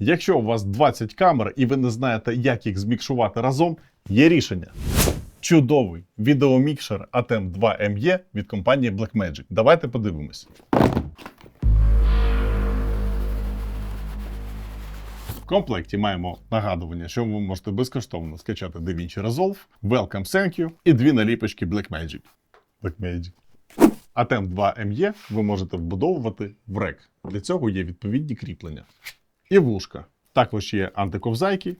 Якщо у вас 20 камер і ви не знаєте, як їх змікшувати разом, є рішення. Чудовий відеомікшер ATEM 2 ME від компанії Blackmagic. Давайте подивимось. В комплекті маємо нагадування, що ви можете безкоштовно скачати DaVinci Resolve, Welcome Thank You і дві наліпочки Blackmagic. Blackmagic. ATEM 2 ME ви можете вбудовувати в рек. Для цього є відповідні кріплення. І вушка. Також є антиковзайки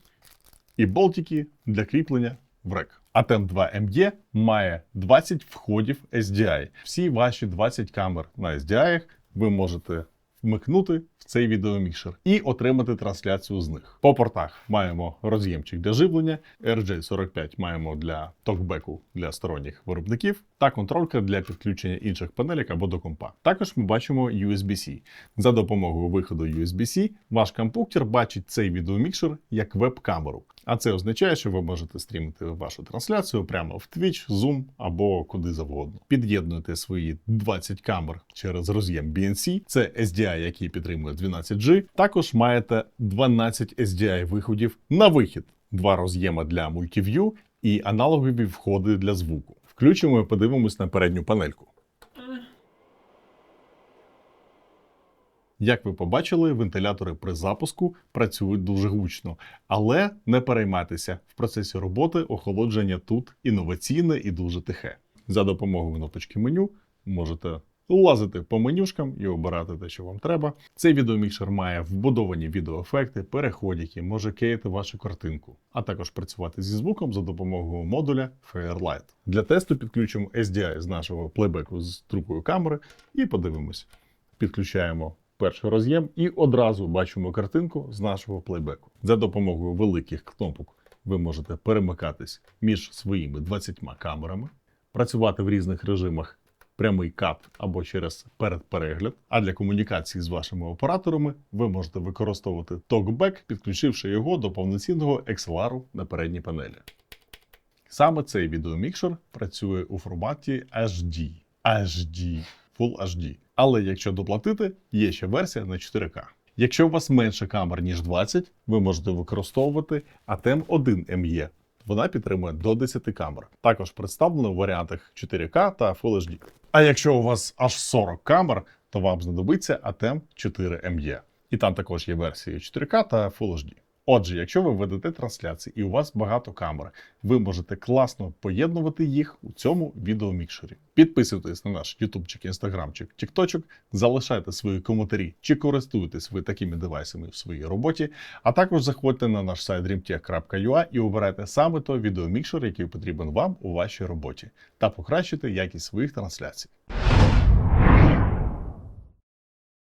і болтики для кріплення в рек. ATEM 2 ME має 20 входів SDI. Всі ваші 20 камер на SDI ви можете вмикнути в цей відеомікшер і отримати трансляцію з них. По портах маємо роз'ємчик для живлення, RJ45 маємо для токбеку для сторонніх виробників та контролька для підключення інших панелек або до компа. Також ми бачимо USB-C. За допомогою виходу USB-C ваш компуктер бачить цей відеомікшер як веб-камеру. А це означає, що ви можете стрімити вашу трансляцію прямо в Twitch, Zoom або куди завгодно. Під'єднуйте свої 20 камер через роз'єм BNC. Це SDI, який підтримує 12G. Також маєте 12 SDI виходів на вихід, два роз'єма для мультив'ю і аналогові входи для звуку. Включимо і подивимось на передню панельку. Як ви побачили, вентилятори при запуску працюють дуже гучно, але не переймайтеся в процесі роботи охолодження тут інноваційне і дуже тихе. За допомогою кнопочки меню можете лазити по менюшкам і обирати те, що вам треба. Цей відеомікшер має вбудовані відеоефекти, переходики, може кейти вашу картинку, а також працювати зі звуком за допомогою модуля Fairlight. Для тесту підключимо SDI з нашого плейбеку з другої камери і подивимось. Підключаємо перший роз'єм і одразу бачимо картинку з нашого плейбеку. За допомогою великих кнопок ви можете перемикатись між своїми 20 камерами, працювати в різних режимах прямий кат або через передперегляд. А для комунікації з вашими операторами ви можете використовувати TalkBack, підключивши його до повноцінного XLR на передній панелі. Саме цей відеомікшер працює у форматі HD. HD. Full HD. Але якщо доплатити, є ще версія на 4К. Якщо у вас менше камер, ніж 20, ви можете використовувати ATEM 1 ME. Вона підтримує до 10 камер. Також представлено в варіантах 4К та Full HD. А якщо у вас аж 40 камер, то вам знадобиться ATEM 4 ME. І там також є версії 4К та Full HD. Отже, якщо ви ведете трансляції і у вас багато камер, ви можете класно поєднувати їх у цьому відеомікшері. Підписуйтесь на наш ютубчик, інстаграмчик, тікточок, залишайте свої коментарі, чи користуєтесь ви такими девайсами в своїй роботі. А також заходьте на наш сайт dreamtech.ua і обирайте саме той відеомікшер, який потрібен вам у вашій роботі, та покращите якість своїх трансляцій.